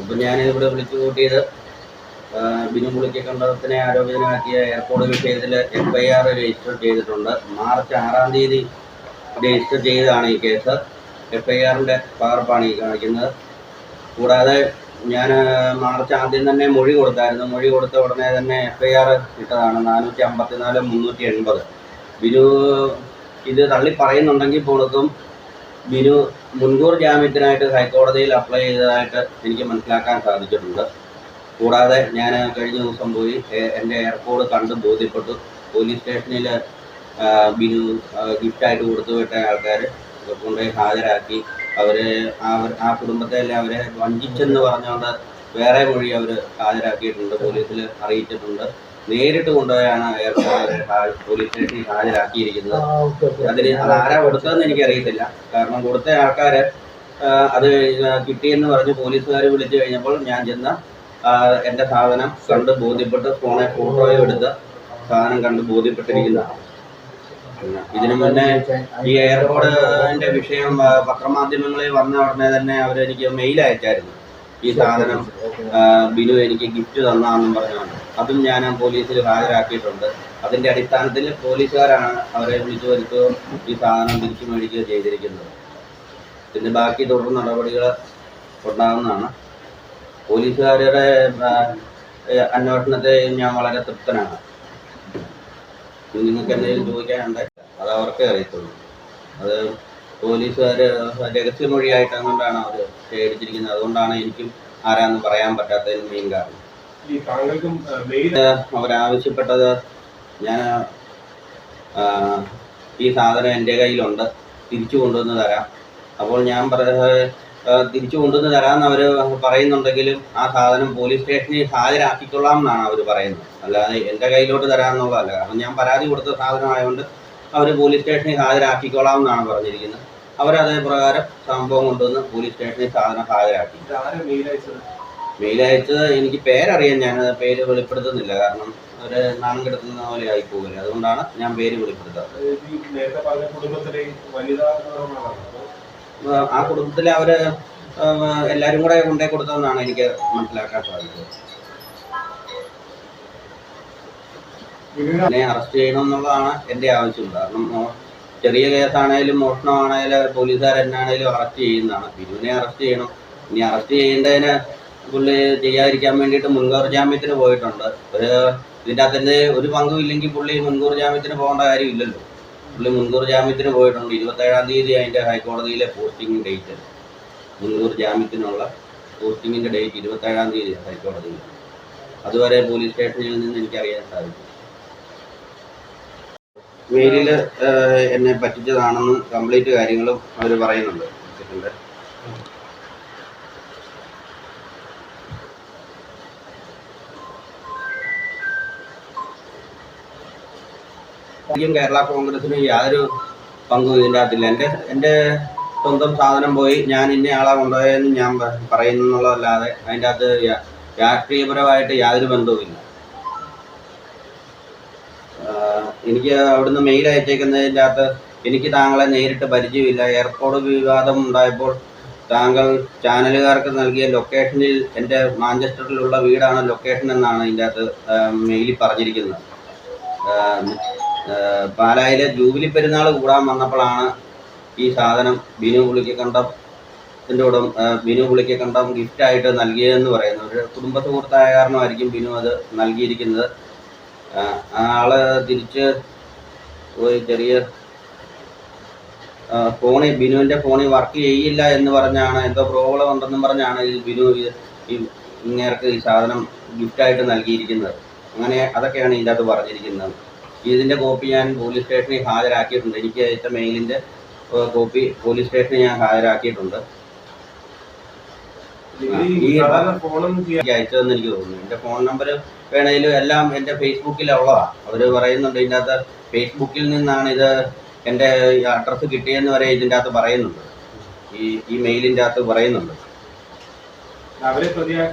ഇപ്പം ഞാൻ ഇവിടെ വിളിച്ചു കൂട്ടിയത് ബിനു മുളിക്ക് പുളിക്കണ്ടത്തിനെ ആരോപിതനാക്കിയ എയർപോർട്ട് വിഷയത്തിൽ എഫ് ഐ ആർ രജിസ്റ്റർ ചെയ്തിട്ടുണ്ട്. മാർച്ച് ആറാം തീയതി രജിസ്റ്റർ ചെയ്തതാണ് ഈ കേസ് എഫ് ഐ ആറിന്റെ പകർപ്പാണ് ഈ കാണിക്കുന്നത്. കൂടാതെ ഞാൻ മാർച്ച് ആദ്യം തന്നെ മൊഴി കൊടുത്തായിരുന്നു. മൊഴി കൊടുത്ത ഉടനെ തന്നെ എഫ് ഐ ആർ ഇട്ടതാണ്. നാനൂറ്റി അമ്പത്തിനാല് മുന്നൂറ്റി എൺപത്. ബിനു ഇത് തള്ളി പറയുന്നുണ്ടെങ്കിൽ പോലും ബിനു മുൻകൂർ ജാമ്യത്തിനായിട്ട് ഹൈക്കോടതിയിൽ അപ്ലൈ ചെയ്തതായിട്ട് എനിക്ക് മനസ്സിലാക്കാൻ സാധിച്ചിട്ടുണ്ട്. കൂടാതെ ഞാൻ കഴിഞ്ഞ ദിവസം പോയി എന്റെ എയർപോർട്ട് കണ്ട് ബോധ്യപ്പെട്ടു. പോലീസ് സ്റ്റേഷനിൽ ബിനു ഗിഫ്റ്റായിട്ട് കൊടുത്തു വിട്ട ആൾക്കാർ കൊണ്ടുപോയി ഹാജരാക്കി. അവർ ആ കുടുംബത്തെ എല്ലാം അവരെ വഞ്ചിച്ചെന്ന് പറഞ്ഞുകൊണ്ട് വേറെ മൊഴി അവർ ഹാജരാക്കിയിട്ടുണ്ട് പോലീസിൽ അറിയിച്ചിട്ടുണ്ട്. നേരിട്ട് കൊണ്ടുപോയാണ് എയർപോർട്ട് പോലീസ് സ്റ്റേഷനിൽ ഹാജരാക്കിയിരിക്കുന്നത്. അതിന് അത് ആരാ കൊടുത്തതെന്ന് എനിക്കറിയത്തില്ല. കാരണം കൊടുത്ത ആൾക്കാര് അത് കിട്ടിയെന്ന് പറഞ്ഞ് പോലീസുകാർ വിളിച്ചു കഴിഞ്ഞപ്പോൾ ഞാൻ ചെന്ന് എന്റെ എന്റെ സാധനം കണ്ട് ബോധ്യപ്പെട്ട് ഫോണെ ഫോട്ടോയും എടുത്ത് സാധനം കണ്ട് ബോധ്യപ്പെട്ടിരിക്കുന്നതാണ് ഇതിനു മുന്നേ ഈ എയർപോർട്ടിന്റെ വിഷയം പത്രമാധ്യമങ്ങളിൽ വന്ന ഉടനെ തന്നെ അവരെനിക്ക് മെയിൽ അയച്ചായിരുന്നു. ഈ സാധനം ബിനു എനിക്ക് ഗിഫ്റ്റ് തന്നാന്നും പറഞ്ഞുകൊണ്ട്. അതും ഞാൻ പോലീസിൽ ഹാജരാക്കിയിട്ടുണ്ട്. അതിന്റെ അടിസ്ഥാനത്തിൽ പോലീസുകാരാണ് അവരെ വിളിച്ചു വരുത്തുകയും ഈ സാധനം തിരിച്ചു മേടിക്കുകയോ ചെയ്തിരിക്കുന്നത്. പിന്നെ ബാക്കി തുടർ നടപടികൾ ഉണ്ടാകുന്നതാണ്. പോലീസുകാരുടെ അന്വേഷണത്തെ ഞാൻ വളരെ തൃപ്തനാണ്. നിങ്ങൾക്ക് എന്തെങ്കിലും ചോദിക്കാനുണ്ട് അത് അവർക്കേ അറിയത്തുള്ളൂ. അത് പോലീസുകാർ രഹസ്യമൊഴിയായിട്ട് അതുകൊണ്ടാണ് അവർ ശേഖരിച്ചിരിക്കുന്നത്. അതുകൊണ്ടാണ് എനിക്കും ആരാന്ന് പറയാൻ പറ്റാത്തതിന് മെയിൻ കാരണം. അവരാവശ്യപ്പെട്ടത് ഞാൻ ഈ സാധനം എന്റെ കയ്യിലുണ്ട്. തിരിച്ചു കൊണ്ടുവന്ന് തരാം. അപ്പോൾ ഞാൻ പറയുന്നത് തിരിച്ചു കൊണ്ടുവന്ന് തരാമെന്ന് അവർ പറയുന്നുണ്ടെങ്കിലും ആ സാധനം പോലീസ് സ്റ്റേഷനിൽ ഹാജരാക്കിക്കൊള്ളാം എന്നാണ് അവർ പറയുന്നത്. അല്ലാതെ എന്റെ കയ്യിലോട്ട് തരാമെന്നുള്ളതല്ല. കാരണം ഞാൻ പരാതി കൊടുത്ത സാധനമായതുകൊണ്ട് അവർ പോലീസ് സ്റ്റേഷനിൽ ഹാജരാക്കിക്കോളാം എന്നാണ് പറഞ്ഞിരിക്കുന്നത്. അവരതേ പ്രകാരം സംഭവം കൊണ്ടുവന്ന് പോലീസ് സ്റ്റേഷനിൽ സാധനം ഹാജരാക്കി. മെയിലയച്ചത് മെയിൽ അയച്ചത്? എനിക്ക് പേരറിയാൻ ഞാൻ പേര് വെളിപ്പെടുത്തുന്നില്ല. കാരണം ഒരു നാണം കിടത്തുന്ന പോലെ ആയി പോകില്ല അതുകൊണ്ടാണ് ഞാൻ പേര് വെളിപ്പെടുത്താറ് ആ, കുടുംബത്തിലെ അവർ ആ, എല്ലാരും കൂടെ കൊണ്ടേ കൊടുത്തതെന്നാണ് എനിക്ക് മനസ്സിലാക്കാൻ സാധിച്ചത്. എന്നെ അറസ്റ്റ് ചെയ്യണം എന്നുള്ളതാണ് എന്റെ ആവശ്യം. കാരണം ചെറിയ കേസാണേലും മോഷണമാണേലും പോലീസുകാർ എന്നാണേലും അറസ്റ്റ് ചെയ്യുന്നതാണ്. ബിനുവിനെ അറസ്റ്റ് ചെയ്യണം. ഇനി അറസ്റ്റ് ചെയ്യേണ്ടതിന് പുള്ളി ചെയ്യാതിരിക്കാൻ വേണ്ടിയിട്ട് മുൻകൂർ ജാമ്യത്തിന് പോയിട്ടുണ്ട്. ഒരു ഇതിന്റെ അകത്തിന്റെ ഒരു പങ്കും ഇല്ലെങ്കിൽ പുള്ളി മുൻകൂർ ജാമ്യത്തിന് പോകേണ്ട കാര്യമില്ലല്ലോ. പുള്ളി മുൻകൂർ ജാമ്യത്തിന് പോയിട്ടുണ്ട്. ഇരുപത്തേഴാം തീയതി അതിന്റെ ഹൈക്കോടതിയിലെ പോസ്റ്റിംഗ് ഡേറ്റ്. മുൻകൂർ ജാമ്യത്തിനുള്ള പോസ്റ്റിങ്ങിന്റെ ഡേറ്റ് ഇരുപത്തേഴാം തീയതി ഹൈക്കോടതിയിൽ. അതുവരെ പോലീസ് സ്റ്റേഷനിൽ നിന്ന് എനിക്കറിയാൻ സാധിക്കും. മെയിലിൽ എന്നെ പറ്റിച്ചതാണെന്ന് കംപ്ലീറ്റ് കാര്യങ്ങളും അവർ പറയുന്നുണ്ട്. വെച്ചിട്ടുണ്ട്. കേരള കോൺഗ്രസിന് യാതൊരു പങ്കും ഇതിന്റെ അകത്തില്ല. എന്റെ എന്റെ സ്വന്തം സാധനം പോയി ഞാൻ ഇന്ന ആളെ കൊണ്ടുപോയെന്ന് ഞാൻ പറയുന്നുള്ളതല്ലാതെ അതിന്റെ അകത്ത് രാഷ്ട്രീയപരമായിട്ട് യാതൊരു ബന്ധവുമില്ല. എനിക്ക് അവിടുന്ന് മെയിൽ അയച്ചേക്കുന്നതിന്റെ അകത്ത് എനിക്ക് താങ്കളെ നേരിട്ട് പരിചയമില്ല. എയർപോർട്ട് വിവാദം ഉണ്ടായപ്പോൾ താങ്കൾ ചാനലുകാർക്ക് നൽകിയ ലൊക്കേഷനിൽ എന്റെ മാഞ്ചസ്റ്ററിലുള്ള വീടാണ് ലൊക്കേഷൻ എന്നാണ് ഇതിന്റെ അകത്ത് മെയിലിൽ പറഞ്ഞിരിക്കുന്നത്. പാലായിലെ ജൂബിലി പെരുന്നാൾ കൂടാൻ വന്നപ്പോഴാണ് ഈ സാധനം ബിനു പുളിക്കക്കണ്ടത്തിന്റെ കൂടെ ആഹ് ബിനു പുളിക്കക്കണ്ടം ഗിഫ്റ്റായിട്ട് നൽകിയതെന്ന് പറയുന്നു ഒരു കുടുംബ സുഹൃത്തായ കാരണമായിരിക്കും ബിനു അത് നൽകിയിരിക്കുന്നത്. ആൾ തിരിച്ച് ഒരു ചെറിയ ഫോണിൽ ബിനുവിന്റെ ഫോണിൽ വർക്ക് ചെയ്യില്ല എന്ന് പറഞ്ഞാണ് എന്തോ പ്രോബ്ലം ഉണ്ടെന്നും പറഞ്ഞാണ് ഈ ബിനു ഇങ്ങേർക്ക് ഈ സാധനം ഗിഫ്റ്റായിട്ട് നൽകിയിരിക്കുന്നത്. അങ്ങനെ അതൊക്കെയാണ് ഇതിന്റെ അകത്ത് പറഞ്ഞിരിക്കുന്നത്. ഇതിന്റെ കോപ്പി ഞാൻ പോലീസ് സ്റ്റേഷനിൽ ഹാജരാക്കിയിട്ടുണ്ട്. എനിക്ക് അയച്ച മെയിലിന്റെ കോപ്പി പോലീസ് സ്റ്റേഷനിൽ ഞാൻ ഹാജരാക്കിയിട്ടുണ്ട്. ഈ എനിക്ക് അയച്ചതെന്ന് എനിക്ക് തോന്നുന്നു. എന്റെ ഫോൺ നമ്പർ വേണേലും എല്ലാം എന്റെ ഫേസ്ബുക്കിലുള്ളതാണ് അവർ പറയുന്നുണ്ട് ഇതിന്റെ അകത്ത് ഫേസ്ബുക്കിൽ നിന്നാണ് ഇത് എന്റെ അഡ്രസ്സ് കിട്ടിയെന്ന് വരെ ഇതിന്റെ അകത്ത് പറയുന്നുണ്ട്. ഈ ഈ മെയിലിന്റെ അകത്ത് പറയുന്നുണ്ട്. അവരെ പ്രതിയാ